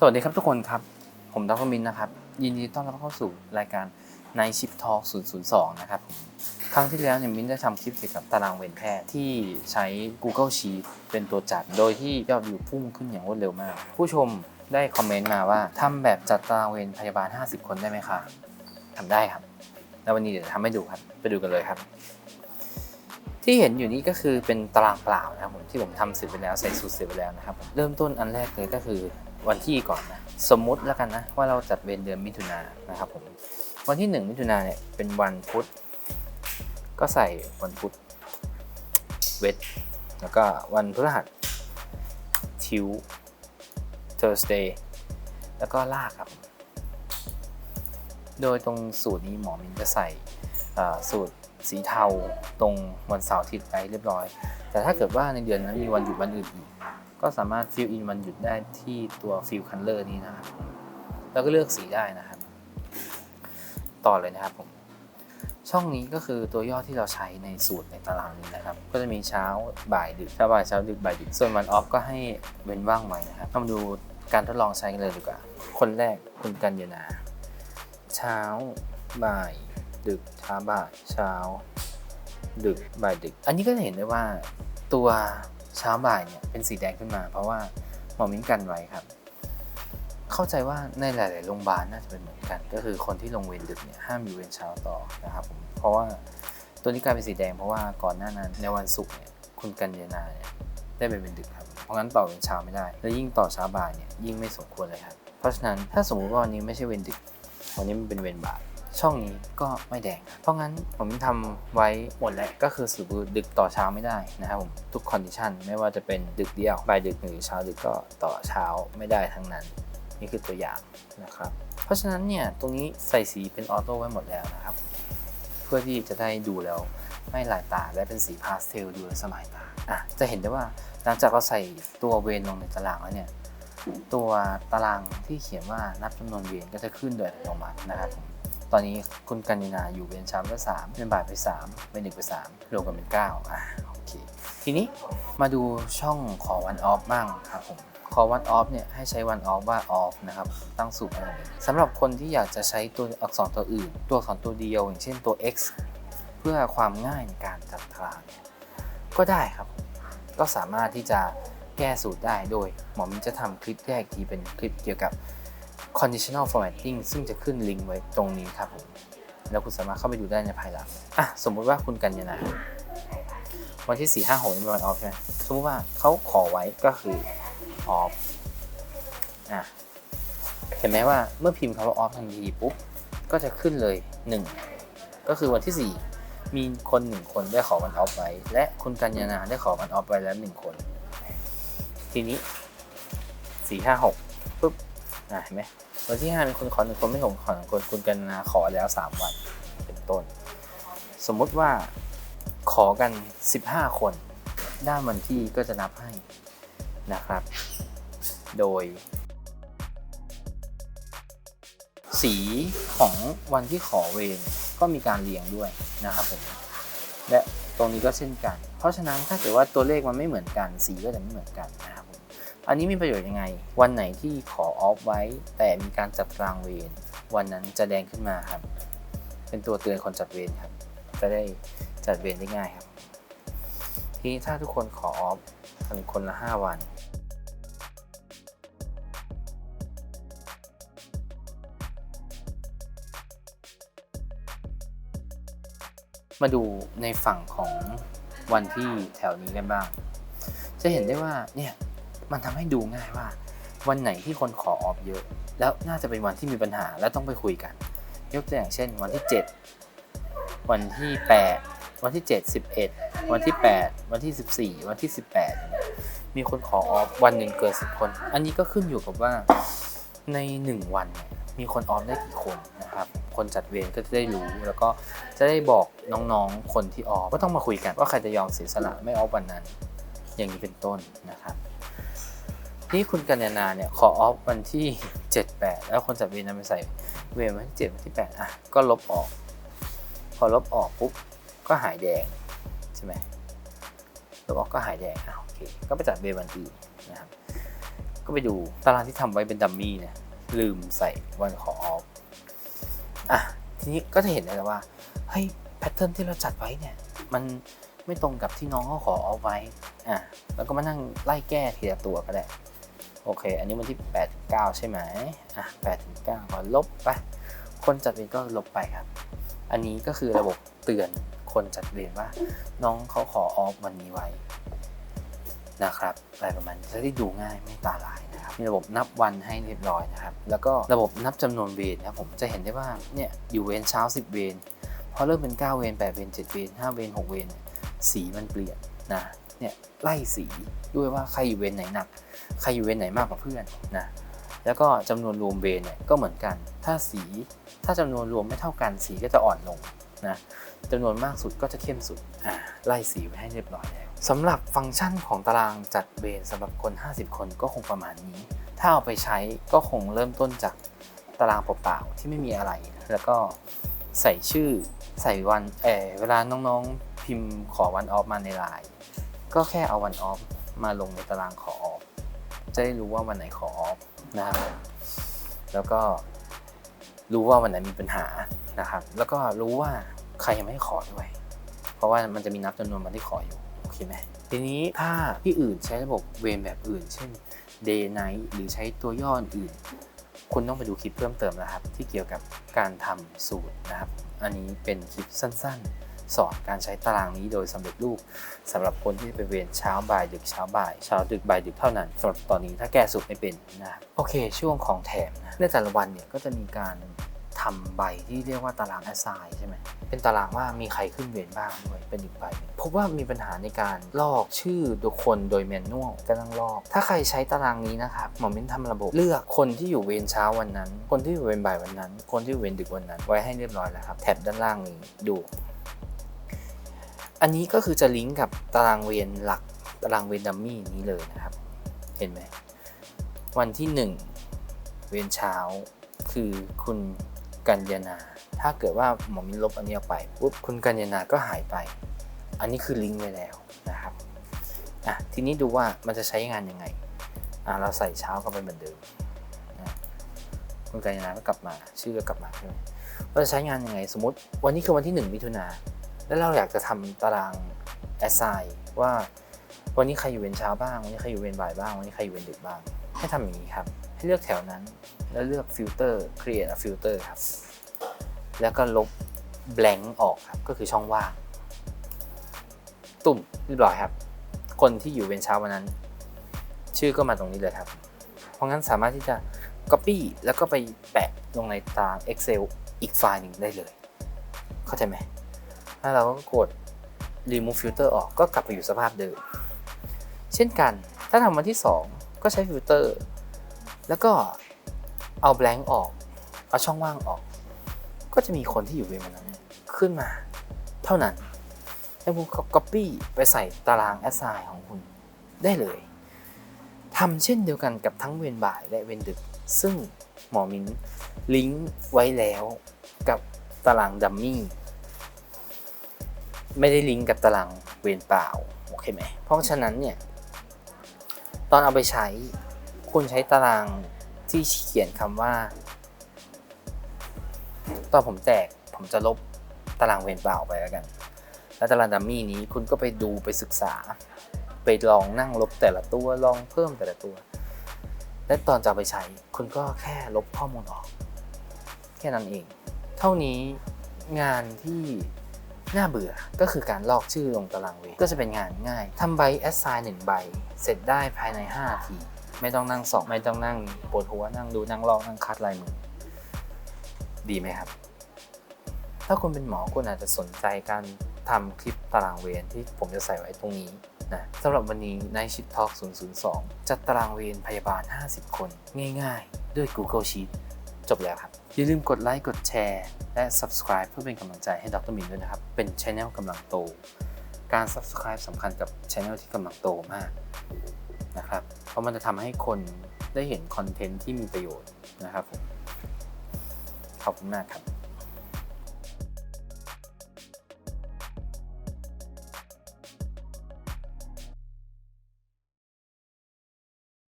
สวัสดีครับทุกคนครับ ผมดรมินนะครับ ยินดีต้อนรับเข้าสู่รายการ Night Shift Talk 002 นะครับ ครั้งที่แล้วเนี่ยมินได้ทำคลิปเกี่ยวกับตารางเวรแพทย์ที่ใช้ Google Sheet เป็นตัวจัด โดยที่ยอดวิวพุ่งขึ้นอย่างรวดเร็วมาก ผู้ชมได้คอมเมนต์มาว่าทำแบบจัดตารางเวรพยาบาล 50 คนได้ไหมคะทำได้ครับ แล้ววันนี้เดี๋ยวทำให้ดูครับ ไปดูกันเลยครับที่เห็นอยู่นี้ก็คือเป็นตารางเปล่านะครับผมที่ผมทำเสร็จไปแล้วใส่สูตรเสร็จไปแล้วนะครับเริ่มต้นอันแรกเลยก็คือ วันที่ก่อนนะสมมุติแล้วกันนะว่าเราจัดเวรเดือนมิถุนายนนะครับผมวันที่ 1 มิถุนายนเนี่ยเป็นวันพุธก็ใส่วันพุธเวทแล้วก็วันพฤหัสทิว Thursday แล้วก็ลากครับ โดยตรงสูตรนี้หมอมินจะใส่สูตรสีเทาตรงวันเสาร์ทิตย์ไปเรียบร้อย แต่ถ้าเกิดว่าในเดือนนั้นมีวันหยุดวันอื่นอีก ก็สามารถฟิลอินวันหยุดได้ที่ตัวฟิลคันเลอร์นี้นะครับ แล้วก็เลือกสีได้นะครับ ต่อเลยนะครับผม ช่องนี้ก็คือตัวย่อที่เราใช้ในสูตรในตารางนี้นะครับ ก็จะมีเช้าบ่ายดึกเช้าบ่ายเช้าดึกบ่ายดึก ส่วนวันออฟก็ให้เว้นว่างไว้นะครับเรามาดูการทดลองใช้กันเลยดีกว่า คนแรกคุณกัญญนาเช้าบ่าย ดึกเช้าบ่ายเช้า ดึกบ่ายดึก อันนี้ก็จะเห็นได้ว่าตัว เช้าบ่ายเนี่ยเป็นสีแดงขึ้นมา เพราะว่าหมอมิ้นกันไว้ครับ เข้าใจว่าในหลาย ๆ โรงพยาบาลน่าจะเป็นเหมือนกัน ก็คือคนที่ลงเวรดึกเนี่ยห้ามอยู่เวรเช้าต่อนะครับผมเพราะว่าตัวนี้กลายเป็นสีแดงเพราะว่าก่อนหน้านั้นในวันศุกร์เนี่ยคุณกัญญานาเนี่ยได้ไปเวรดึกครับ เพราะงั้นต่อเวรเช้าไม่ได้ และยิ่งต่อเช้าบ่ายเนี่ยยิ่งไม่สมควรเลยครับ เพราะฉะนั้นถ้าสมมุติว่าวันนี้ไม่ใช่เวรดึกวันนี้มันเป็นเวรบ่าย ช่องนี้ก็ไม่แดง เพราะงั้นผมทำไว้หมดแล้วก็คือสรุปดึกต่อเช้าไม่ได้นะครับผมทุกคอนดิชันไม่ว่าจะเป็นดึกเดียวบ่ายดึกหรือเช้าดึกก็ต่อเช้าไม่ได้ทั้งนั้น นี่คือตัวอย่างนะครับ เพราะฉะนั้นเนี่ยตรงนี้ใส่สีเป็นออโต้ไว้หมดแล้วนะครับ เพื่อที่จะได้ดูแล้วไม่ลายตาและเป็นสีพาสเทลดูแลสบายตาอะจะเห็นได้ว่าหลังจากเราใส่ตัวเวรลงในตารางแล้วเนี่ยตัวตารางที่เขียนว่านับจำนวนเวรก็จะขึ้นโดยอัตโนมัตินะครับผม ตอนนี้คุณกัญญานาอยู่เวรเช้าไปสามเป็นบายไปสามเป็นดึกไปสามรวมกันเป็นเก้าอะโอเคทีนี้มาดูช่องขอวันออฟบ้างครับผมขอวันออฟเนี่ยให้ใช้วันออฟว่าออฟนะครับตั้งสูตรอะไรสำหรับคนที่อยากจะใช้ตัวอักษรตัวอื่น ตัวอักษรตัวเดียว อย่างเช่นตัว x เพื่อความง่ายในการจัดตารางเนี่ยก็ได้ครับ ก็สามารถที่จะแก้สูตรได้โดย หมอมินจะทำคลิปแรกทีเป็นคลิปเกี่ยวกับ conditional formatting ซึ่งจะขึ้นลิงก์ไว้ตรงนี้ครับผมแล้วคุณสามารถเข้าไปดูได้ในภายหลังอะสมมุติว่าคุณกัญญานาวันที่ 4 5 6เป็นวันออฟใช่ไหมสมมติว่าเขาขอไว้ก็คือออฟอะเห็นไหมว่าเมื่อพิมพ์คำว่าออฟทันทีปุ๊บก็จะขึ้นเลย 1 ก็คือวันที่ 4 มีคน 1 คนได้ขอวันออฟไว้ และคุณกัญญานาได้ขอวันออฟไว้แล้ว 1 คน ทีนี้ 4 5 6ปุ๊บ อะเห็นไหมวันที่5มีคนขอหนึ่งคนไม่ขอขอหนึ่งคนคุณกัญญานาขอแล้ว3วันเป็นต้น สมมุติว่าขอกัน 15 คนด้านวันที่ก็จะนับให้นะครับ โดย สีของวันที่ขอเวรก็มีการเรียงด้วยนะครับผมและตรงนี้ก็เช่นกัน เพราะฉะนั้นถ้าเกิดว่าตัวเลขมันไม่เหมือนกัน สีก็จะไม่เหมือนกันนะ อันนี้มีประโยชน์ยังไง วันไหนที่ขอออฟไว้ แต่มีการจัดตารางเวรวันนั้นจะแดงขึ้นมาครับ เป็นตัวเตือนคนจัดเวรครับ จะได้จัดเวรได้ง่ายครับ ทีนี้ถ้าทุกคนขอออฟกันคนละ 5 วัน มาดูในฝั่งของวันที่แถวนี้กันบ้าง จะเห็นได้ว่าเนี่ย มันทำให้ดูง่ายว่า วันไหนที่คนขอออฟเยอะ แล้วน่าจะเป็นวันที่มีปัญหาและต้องไปคุยกัน ยกตัวอย่างเช่น วันที่ 7 วันที่ 8 วันที่ 7 11 วันที่ 8 วันที่ 14 วันที่ 18อย่างเงี้ยมีคนขอออฟวันหนึ่งเกิน10 คน อันนี้ก็ขึ้นอยู่กับว่าใน 1 วันมีคนออฟได้กี่คนนะครับ คนจัดเวรก็จะได้รู้แล้วก็จะได้บอกน้องๆ คนที่ออฟก็ต้องมาคุยกันว่าใครจะยอมเสียสละไม่ออฟวันนั้น อย่างนี้เป็นต้นนะครับ ที่คุณกัญญานาเนี่ยขอออฟวันที่ 7 8 แล้วคนจัดเวรนำไปใส่เวรวันที่7วันที่ 8 อะ ก็ลบออก พอลบออกปุ๊บ ก็หายแดง ใช่ไหมลบออกก็หายแดงอะโอเค ก็ไปจัดเวรวันอื่นนะครับ ก็ไปดูตารางที่ทำไว้เป็นดัมมี่เนี่ยลืมใส่วันขอออฟอะ ทีนี้ก็จะเห็นได้แล้วว่า เฮ้ย แพทเทิร์นที่เราจัดไว้เนี่ย มันไม่ตรงกับที่น้องเขาขอออฟไว้ อะ แล้วก็มานั่งไล่แก้ทีละตัวก็ได้ โอเค อันนี้วันที่ 8 9 ใช่ไหมอะ8ถึง9ก็ลบไปคนจัดเวรก็ลบไปครับ อันนี้ก็คือระบบเตือนคนจัดเวรว่า น้องเขาขอออฟวันนี้ไว้นะครับอะไรประมาณนี้จะได้ดูง่ายไม่ตาลายนะครับ มีระบบนับวันให้เรียบร้อยนะครับ แล้วก็ระบบนับจำนวนเวรนะผมจะเห็นได้ว่าเนี่ยอยู่เวรเช้า 10 เวรพอเริ่มเป็น 9 เวร8 เวร7 เวร5 เวร6 เวรสีมันเปลี่ยนนะ เนี่ยไล่สีด้วยว่าใครอยู่เวรไหนหนัก ใครอยู่เวรไหนมากกว่าเพื่อนนะแล้วก็จำนวนรวมเวรเนี่ยก็เหมือนกัน ถ้าสีถ้าจำนวนรวมไม่เท่ากันสีก็จะอ่อนลงนะจำนวนมากสุดก็จะเข้มสุดอ่าไล่สีไว้ให้เรียบร้อยแล้วสำหรับฟังก์ชันของตารางจัดเวรสำหรับคน 50 คนก็คงประมาณนี้ ถ้าเอาไปใช้ก็คงเริ่มต้นจากตารางเปล่าๆที่ไม่มีอะไร แล้วก็ใส่ชื่อใส่วันเออเวลาน้องๆพิมพ์ขอวันออฟมาในไลน์ ก็แค่เอาวันออฟมาลงในตารางขอออฟจะได้รู้ว่าวันไหนขอออฟนะครับแล้วก็รู้ว่าวันไหนมีปัญหานะครับ แล้วก็รู้ว่าใครยังไม่ขอด้วย เพราะว่ามันจะมีนับจำนวนวันที่ขออยู่โอเคไหมทีนี้ถ้าที่อื่นใช้ระบบเวรแบบอื่น เช่น day night หรือใช้ตัวย่ออื่น คุณต้องไปดูคลิปเพิ่มเติมนะครับ ที่เกี่ยวกับการทำสูตรนะครับ อันนี้เป็นคลิปสั้นๆ สอนการใช้ตารางนี้โดยสำเร็จรูปสำหรับคนที่ไปเวรเช้าบ่ายดึกเช้าบ่ายเช้าดึกบ่ายดึกเท่านั้นสำหรับตอนนี้ถ้าแก้สูตรไม่เป็นนะครับโอเค ช่วงของแถมนะในแต่ละวันเนี่ยก็จะมีการทำใบที่เรียกว่าตารางแอสไซน์ใช่ไหม เป็นตารางว่ามีใครขึ้นเวรบ้างด้วย เป็นอีกใบพบว่ามีปัญหาในการลอกชื่อบุคคลโดยแมนนวลกำลังลอก ถ้าใครใช้ตารางนี้นะครับหมอมิ้นทำระบบเลือกคนที่อยู่เวรเช้าวันนั้น คนที่อยู่เวรบ่ายวันนั้น คนที่อยู่เวรดึกวันนั้น ไว้ให้เรียบร้อยแล้วครับ แถบด้านล่างนี้ดู อันนี้ก็คือจะลิงก์กับตารางเวรหลักตารางเวรดัมมี่นี้เลยนะครับ เห็นไหม วันที่ 1 เวรเช้าคือคุณกัญญานาถ้าเกิดว่าหมอมินลบอันนี้ออกไปปุ๊บคุณกัญญานาก็หายไป อันนี้คือลิงก์ไว้แล้วนะครับอะทีนี้ดูว่ามันจะใช้งานยังไงอะเราใส่เช้าเข้าไปเหมือนเดิมนะคุณกัญญานาก็กลับมาชื่อก็กลับมาใช่ไหมเราจะใช้งานยังไง สมมติวันนี้คือวันที่ 1 มิถุนา แล้วเราอยากจะทำตาราง assign ว่า วันนี้ใครอยู่เวรเช้าบ้าง วันนี้ใครอยู่เวรบ่ายบ้าง วันนี้ใครอยู่เวรดึกบ้าง ให้ทำอย่างนี้ครับ ให้เลือกแถวนั้น แล้วเลือก filter create a filter ครับ แล้วก็ลบ blank ออกครับ ก็คือช่องว่าง ตุ่มเรียบร้อยครับ คนที่อยู่เวรเช้าวันนั้น ชื่อก็มาตรงนี้เลยครับ เพราะงั้นสามารถที่จะ copy แล้วก็ไปแปะลงในตาราง Excel อีกไฟล์หนึ่งได้เลย เข้าใจไหม แล้วเราก็กด remove filter ออกก็กลับไปอยู่สภาพเดิม เช่นกัน ถ้าทำวันที่ 2 ก็ใช้ฟิลเตอร์ แล้วก็เอา blank ออก เอาช่องว่างออก ก็จะมีคนที่อยู่เวรวันนั้นขึ้นมา เท่านั้นแล้วคุณก็ copy ไปใส่ตาราง assign ของคุณได้เลยทำเช่นเดียวกันกับทั้งเวรบ่ายและเวรดึก ซึ่งหมอมินลิงก์ไว้แล้วกับตารางดัมมี่ ไม่ได้ลิงก์กับตารางเวรเปล่าโอเคไหมเพราะฉะนั้นเนี่ยตอนเอาไปใช้คุณใช้ตารางที่เขียนคำว่า ตอนผมแจกผมจะลบตารางเวรเปล่าไปแล้วกัน แล้วตารางดัมมี่นี้คุณก็ไปดูไปศึกษา ไปลองนั่งลบแต่ละตัวลองเพิ่มแต่ละตัว และตอนจะไปใช้ คุณก็แค่ลบข้อมูลออก แค่นั้นเอง เท่านี้งานที่ น่าเบื่อก็คือการลอกชื่อลงตารางเวรก็จะเป็นงานง่ายทำใบ assign หนึ่งใบ เสร็จได้ภายใน5นาที ไม่ต้องนั่งสอบไม่ต้องนั่งปวดหัวนั่งดูนั่งลอกนั่งคัดลายมือ ดีไหมครับ ถ้าคุณเป็นหมอคุณอาจจะสนใจการทำคลิปตารางเวรที่ผมจะใส่ไว้ตรงนี้นะสำหรับวันนี้ในชิ t Talk 002 จัดตารางเวรพยาบาล 50 คน ง่ายๆ ด้วย Google Sheet จบแล้วครับ อย่าลืมกดไลค์กดแชร์ และ Subscribe เพื่อเป็นกำลังใจให้ดรมินด้วยนะครับ เป็นช anel กำลังโต การ Subscribe สำคัญกับ channel ที่กำลังโตมากนะครับ เพราะมันจะทำให้คนได้เห็นคอนเทนต์ที่มีประโยชน์นะครับผมขอบคุณมากครับ